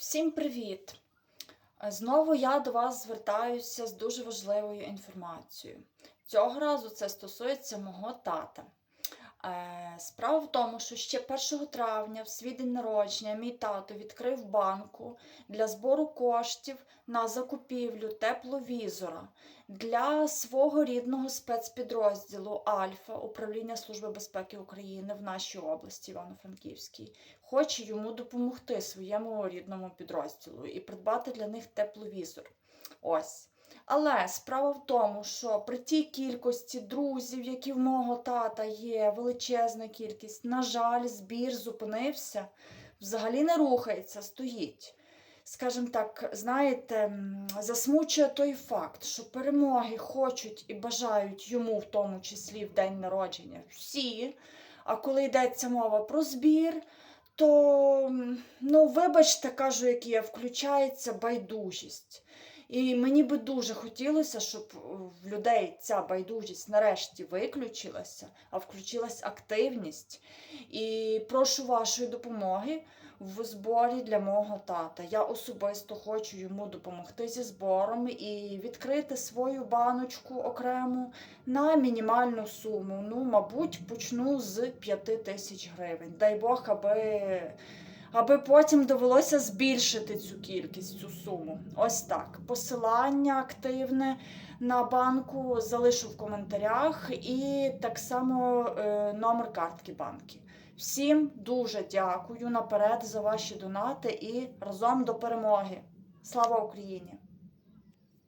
Всім привіт! Е, Знову я до вас звертаюся з дуже важливою інформацією. Цього разу це стосується мого тата. Справа в тому, що ще 1 травня, в свій день народження, мій тато відкрив банку для збору коштів на закупівлю тепловізора для свого рідного спецпідрозділу Альфа Управління Служби безпеки України в нашій області, Івано-Франківській хоче йому допомогти своєму рідному підрозділу і придбати для них тепловізор. Ось. Але справа в тому, що при тій кількості друзів, які в мого тата є, величезна кількість, на жаль, збір зупинився, взагалі не рухається, стоїть. Скажімо так, знаєте, засмучує той факт, що перемоги хочуть і бажають йому, в тому числі в день народження, всі. А коли йдеться мова про збір, то, ну, вибачте, кажу, як є, включається байдужість. І мені би дуже хотілося, щоб в людей ця байдужість нарешті виключилася, а включилась активність. І прошу вашої допомоги в зборі для мого тата. Я особисто хочу йому допомогти зі збором і відкрити свою баночку окрему на мінімальну суму. Ну, мабуть, почну з 5 тисяч гривень. Дай Бог, аби, аби потім довелося збільшити цю кількість, цю суму. Ось так. Посилання активне на банку залишу в коментарях і так само е, номер картки банки. Всім дуже дякую наперед за ваші донати і разом до перемоги. Слава Україні!